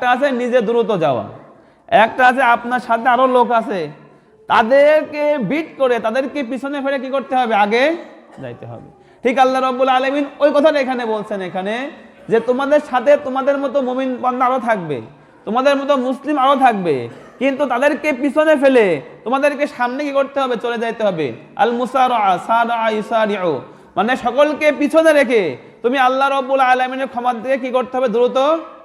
একটা আছে, নিজে দ্রুত যাওয়া। একটা আছে, আপনার সাথে আরও লোক আছে। তাদেরকে বিট করে, তাদেরকে পিছনে ফেলে কি করতে হবে? আগে যাইতে হবে। ঠিক আল্লাহ রব্বুল আলমিন ওই কথাটা এখানে বলছেন এখানে, যে তোমাদের সাথে তোমাদের মতো মুমিন বান্দা আরও থাকবে। তোমাদের মতো মুসলিম আরও থাকবে। কিন্তু তাদেরকে পিছনে ফেলে তোমাদেরকে সামনে কি করতে হবে? চলে যাইতে হবে। আল মুসার মানে সকলকে পিছনে রেখে তুমি আল্লাহ রব্বুল আলমিনের ক্ষমার দিকে কি করতে হবে? দ্রুত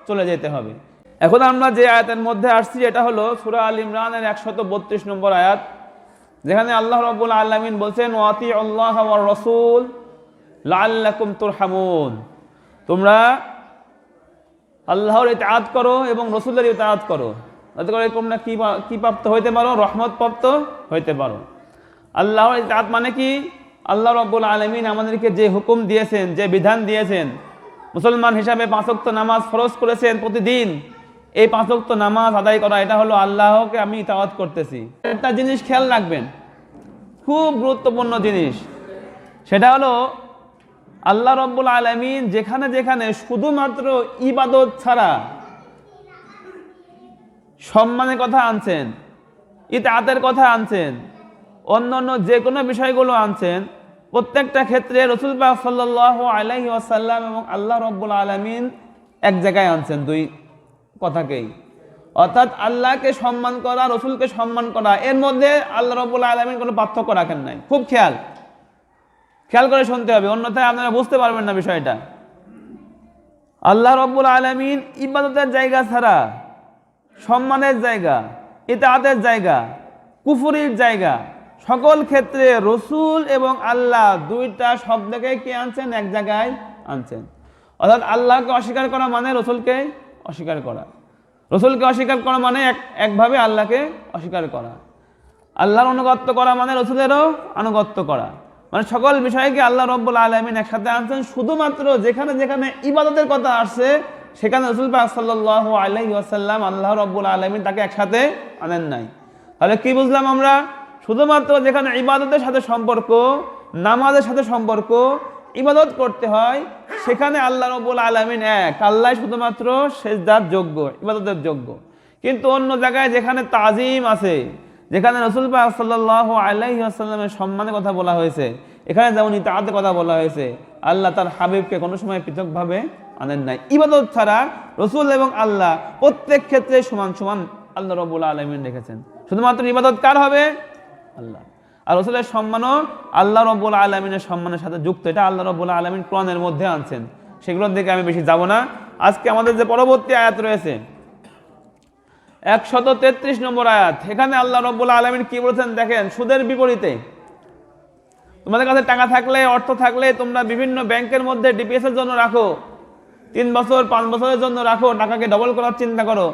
চলে যেতে হবে। এখন আমরা যে আয়াতের মধ্যে আসছি, এটা হলো সুরা আল ইমরানের একশত বত্রিশ নম্বর আয়াত, যেখানে আল্লাহ রব্বুল আলমিন বলছেন ওয়াতি আল্লাহ রসুল লাল্লাকুম তুরহামুন। তোমরা আল্লাহর ইতাআত করো এবং রসুলের ইতাআত করো। যাতে করে তোমরা কি কি প্রাপ্ত হইতে পারো? রহমত প্রাপ্ত হইতে পারো। আল্লাহর ইতাআত মানে কি? আল্লাহ রব্বুল আলমিন আমাদেরকে যে হুকুম দিয়েছেন, যে বিধান দিয়েছেন, মুসলমান হিসাবে পাঁচক্ত নামাজ ফরজ করেছেন প্রতিদিন এই পাঁচক্ত নামাজ আদায় করা, এটা হলো আল্লাহকে আমি ইতাওয়াত করতেছি। একটা জিনিস খেয়াল রাখবেন, খুব গুরুত্বপূর্ণ জিনিস। সেটা হলো, আল্লাহ রব্বুল আলমিন যেখানে যেখানে শুধুমাত্র ইবাদত ছাড়া সম্মানের কথা আনছেন ইতাতের কথা আনছেন অন্য অন্য যে কোনো বিষয়গুলো আনছেন, প্রত্যেকটা ক্ষেত্রে রসুল পাক সাল্লাহ আলাইহি আসাল্লাম এবং আল্লাহ রব্বুল আলমিন এক জায়গায় আনছেন, দুই কথাকেই। অর্থাৎ আল্লাহকে সম্মান করা, রসুলকে সম্মান করা, এর মধ্যে আল্লাহ রব্বুল আলমিন কোনো পার্থক্য রাখেন নাই। খুব খেয়াল। খেয়াল করে শুনতে হবে, অন্যথায় আপনারা বুঝতে পারবেন না বিষয়টা। আল্লাহ রব্বুল আলমিন ইবাদতের জায়গা ছাড়া, সম্মানের জায়গা ইতাহাতের জায়গা, কুফুরির জায়গা, সকল ক্ষেত্রে রসুল এবং আল্লাহ দুইটা শব্দকে কি আনছেন? এক জায়গায় আনছেন। অর্থাৎ আল্লাহকে অস্বীকার করা মানে রসুলকে অস্বীকার করা। রসুলকে অস্বীকার করা মানে এক, একভাবে আল্লাহকে অস্বীকার করা। আল্লাহর অনুগত্য করা মানে রসুলেরও আনুগত্য করা। মানে সকল বিষয়কে আল্লাহ রব্বুল আলমিন একসাথে আনছেন। শুধুমাত্র যেখানে যেখানে ইবাদতের কথা আসছে, সেখানে রসুল পাক সাল্লাহ আলহি আসাল্লাম আল্লাহ রব্বুল আলমিন তাকে একসাথে আনেন নাই। তাহলে কি বুঝলাম আমরা? শুধুমাত্র যেখানে ইবাদতের সাথে সম্পর্ক, নামাজের সাথে সম্পর্ক, ইবাদত করতে হয় সেখানে আল্লাহ রব্বুল আলমিন এক। আল্লাহ শুধুমাত্র সেজদার যোগ্য, ইবাদতের যোগ্য। কিন্তু অন্য জায়গায় যেখানে তাজিম আছে, যেখানে রসুল পাক সাল্লাহ আলাইহি আসাল্লামের সম্মানের কথা বলা হয়েছে, এখানে যেমন ইতাহাতের কথা বলা হয়েছে, আল্লাহ তার হাবিবকে কোনো সময় পৃথকভাবে আনেন নাই। ইবাদত ছাড়া রসুল এবং আল্লাহ প্রত্যেক ক্ষেত্রে সমান সমান আল্লাহ রবুল আলমিন রেখেছেন। শুধুমাত্র ইবাদত কার হবে? আল্লাহ। আর রসুলের সম্মানও আল্লাহ রব্বুল আলমিনের সম্মানের সাথে যুক্ত। এটা আল্লাহ রব্বুল আলমিন কোরআনের মধ্যে আনছেন। সেগুলোর দিকে আমি বেশি যাব না। আজকে আমাদের যে পরবর্তী আয়াত রয়েছে, একশত তেত্রিশ নম্বর আয়াত। এখানে আল্লাহ রব্বুল আলমিন কি বলেছেন দেখেন, সুদের বিপরীতে। তোমাদের কাছে টাকা থাকলে, অর্থ থাকলে তোমরা বিভিন্ন ব্যাংকের মধ্যে ডিপিএস এর জন্য রাখো। তিন বছর, পাঁচ বছরের জন্য রাখো, টাকাকে ডবল করার চিন্তা করো।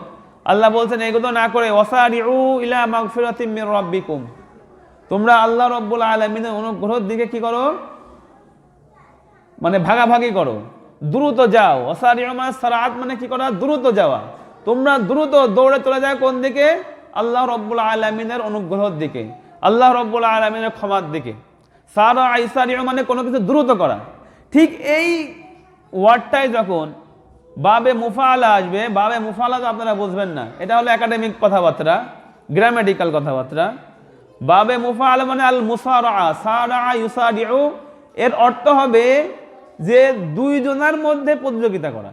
আল্লাহ বলছেন, এগুলো না করে, ওয়াসারিউ ইলা মাগফিরাতিম মির রাব্বিকুম। তোমরা আল্লাহ রব্বুল আলমিনের অনুগ্রহের দিকে কি করো? মানে ভাগাভাগি করো। দ্রুত যাও। অসারিও সারাত মানে কি করা? দ্রুত যাওয়া। তোমরা দ্রুত দৌড়ে চলে যাও কোন দিকে? আল্লাহ রব্বুল আলমিনের অনুগ্রহের দিকে। আল্লাহ রব্বুল আলমিনের ক্ষমার দিকে। সারা আইসারিও মানে কোনো কিছু দ্রুত করা। ঠিক এই ওয়ার্ডটাই যখন বাবে মুফালা আসবে, বাবে মুফালা তো আপনারা বুঝবেন না। এটা হলো একাডেমিক কথাবার্তা গ্রামেটিক্যাল কথাবার্তা। বাবে মুফাল মানে আল মুসারা এর অর্থ হবে যে দুইজনের মধ্যে প্রতিযোগিতা করা।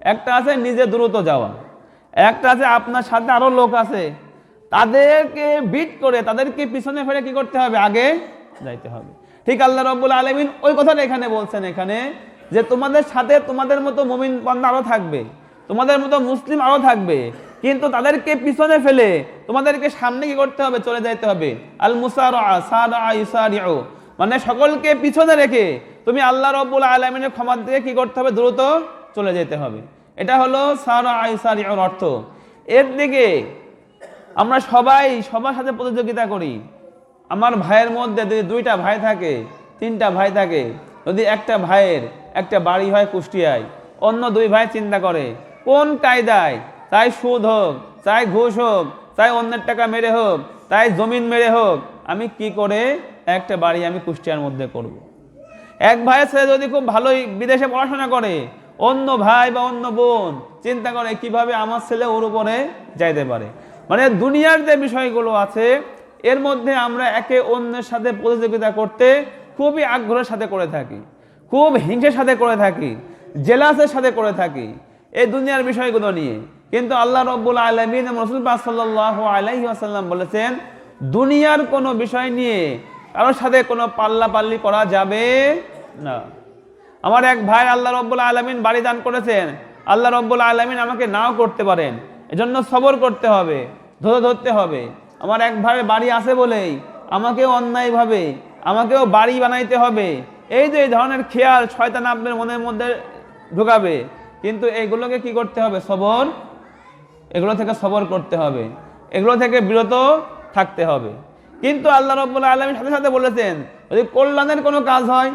একটা আছে নিজে দ্রুত যাওয়া। একটা আছে আপনার সাথে আরও লোক আছে। তাদেরকে বিট করে, তাদেরকে পিছনে ফেলে কি করতে হবে? আগে যাইতে হবে। ঠিক আল্লাহ রব্বুল আলমিন ওই কথাটা এখানে বলছেন এখানে যে তোমাদের সাথে তোমাদের মতো মুমিন বান্দা আরও থাকবে। তোমাদের মতো মুসলিম আরও থাকবে। কিন্তু তাদেরকে পিছনে ফেলে তোমাদেরকে সামনে কি করতে হবে? চলে যাইতে হবে। আল মুসার মানে সকলকে পিছনে রেখে তুমি আল্লাহ রব্বুল আলমিনের ক্ষমার দিকে কি করতে হবে? দ্রুত চলে যেতে হবে। এটা হলো সারা আইসারিয়র অর্থ। এর দিকে আমরা সবাই সবার সাথে প্রতিযোগিতা করি। আমার ভাইয়ের মধ্যে যদি দুইটা ভাই থাকে, তিনটা ভাই থাকে, যদি একটা ভাইয়ের একটা বাড়ি হয় কুষ্টিয়ায়, অন্য দুই ভাই চিন্তা করে, কোন কায়দায় চাই সুদ হোক চাই ঘুষ হোক চাই অন্যের টাকা মেরে হোক, তাই জমিন মেরে হোক, আমি কি করে একটা বাড়ি আমি কুষ্টিয়ার মধ্যে করব। এক ভাইয়ের ছেলে যদি খুব ভালোই বিদেশে পড়াশোনা করে, অন্য ভাই বা অন্য বোন চিন্তা করে কীভাবে আমার ছেলে ওর উপরে যাইতে পারে মানে দুনিয়ার যে বিষয়গুলো আছে, এর মধ্যে আমরা একে অন্যের সাথে প্রতিযোগিতা করতে খুবই আগ্রহের সাথে করে থাকি, খুব হিংসের সাথে করে থাকি, জেলাসের সাথে করে থাকি, এই দুনিয়ার বিষয়গুলো নিয়ে কিন্তু আল্লাহ রব্বুল আলমিন রসুল সাল্লাহ আলাইহি আসাল্লাম বলেছেন, দুনিয়ার কোনো বিষয় নিয়ে কারোর সাথে কোনো পাল্লা পাল্লি করা যাবে না। আমার এক ভাই আল্লাহ রব্বুল আলমিন বাড়ি দান করেছেন, আল্লাহ রব্বুল আলমিন আমাকে নাও করতে পারেন, এজন্য সবর করতে হবে, ধরে ধরতে হবে। আমার এক ভাইয়ের বাড়ি আছে বলেই আমাকেও অন্যায়ভাবে আমাকেও বাড়ি বানাইতে হবে। এই যে এই ধরনের খেয়াল শয়তান আপনার মনের মধ্যে ঢুকাবে, কিন্তু এইগুলোকে কি করতে হবে? সবর এগুলো থেকে সবর করতে হবে। এগুলো থেকে বিরত থাকতে হবে। কিন্তু আল্লাহ রব্বুল আলমীর সাথে সাথে বলেছেন, যদি কল্যাণের কোনো কাজ হয়,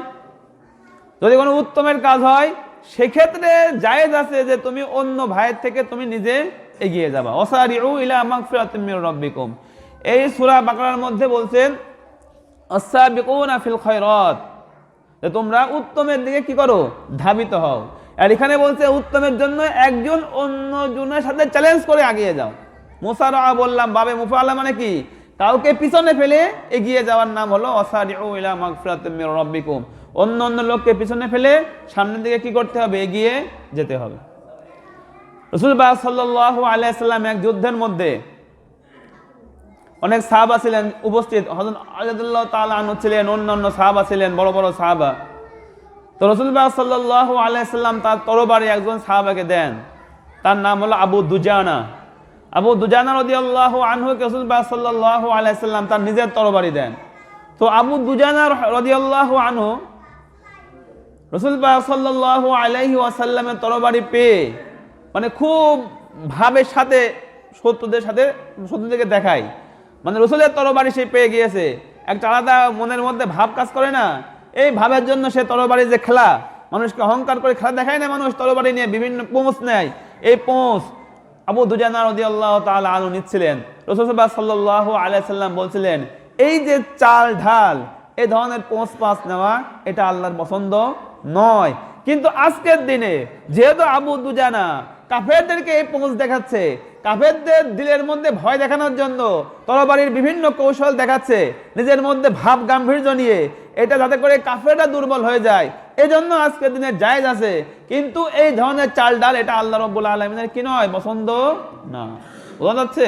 যদি কোনো উত্তমের কাজ হয়, সেক্ষেত্রে জায়েজ আছে যে তুমি অন্য ভাইয়ের থেকে তুমি নিজে এগিয়ে যাবা। অসারি অসারিউ ইলা মাগফিরাতুম মির রাব্বিকুম। এই সূরা বাকারার মধ্যে বলছেন আসাবিকুনা ফিল খায়রাত। যে তোমরা উত্তমের দিকে কি করো? ধাবিত হও। আর এখানে বলছে, উত্তমের জন্য একজন অন্য জনের সাথে চ্যালেঞ্জ করে এগিয়ে যাও। মুসারা বললাম বাবে মুফাল্লা মানে কি? কাউকে পিছনে ফেলে এগিয়ে যাওয়ার নাম হলো মির অন্য অন্য লোককে পিছনে ফেলে সামনের দিকে কি করতে হবে? এগিয়ে যেতে হবে। রসুলবাহ সাল্লাহ আলাইসাল্লাম এক যুদ্ধের মধ্যে অনেক সাহাবা ছিলেন, উপস্থিত। হজরত আজাদুল্লাহ তালু ছিলেন, অন্যান্য সাহাবা ছিলেন, বড় বড় সাহাবা। তো রসুলবাহ সাল্লাহ আলাইসাল্লাম তার তরবারি একজন সাহাবাকে দেন। তার নাম হলো আবু দুজানা। আবু দুজানা রদি আল্লাহ আনহুকে রসুলবাহ সাল্লাহ আলাইসাল্লাম তার নিজের তরবারি দেন। তো আবু দুজানা রদি আল্লাহ আনহু রসুলবাহ সাল্লাহ আলাইহি ওয়াসাল্লামের তরবারি পেয়ে মানে খুব ভাবের সাথে শত্রুদের সাথে শত্রুদেরকে দেখায়। মানে রসুলের তরবারি সে পেয়ে গিয়েছে। একটা আলাদা মনের মধ্যে ভাব কাজ করে না। এই ভাবের জন্য সে তরবারি যে খেলা, মানুষকে অহংকার করে খেলা দেখায় না মানুষ, তরবারি নিয়ে বিভিন্ন পোঁচ নেয়। এই পোঁচ আবু দুজানা রদি আল্লাহ তালা আলু নিচ্ছিলেন রসুলবাহ সাল্লাহ আলাইসাল্লাম বলছিলেন, এই যে চাল ঢাল, এ ধরনের পোঁচ পাঁচ নেওয়া, এটা আল্লাহর পছন্দ নয়। কিন্তু আজকের দিনে যেহেতু আবু দুজানা কাফেরদেরকে এই পোঁচ দেখাচ্ছে, কাফেরদের দিলের মধ্যে ভয় দেখানোর জন্য তরবারির বিভিন্ন কৌশল দেখাচ্ছে, নিজের মধ্যে ভাব গাম্ভীর্য নিয়ে এটা যাতে করে কাফেরটা দুর্বল হয়ে যায়। এজন্য আজকের দিনে জায়েজ আছে। কিন্তু এই ধরনের চাল ডাল এটা আল্লাহ রব্বুল আলমিনের কি নয়? পছন্দ না। বোঝা যাচ্ছে?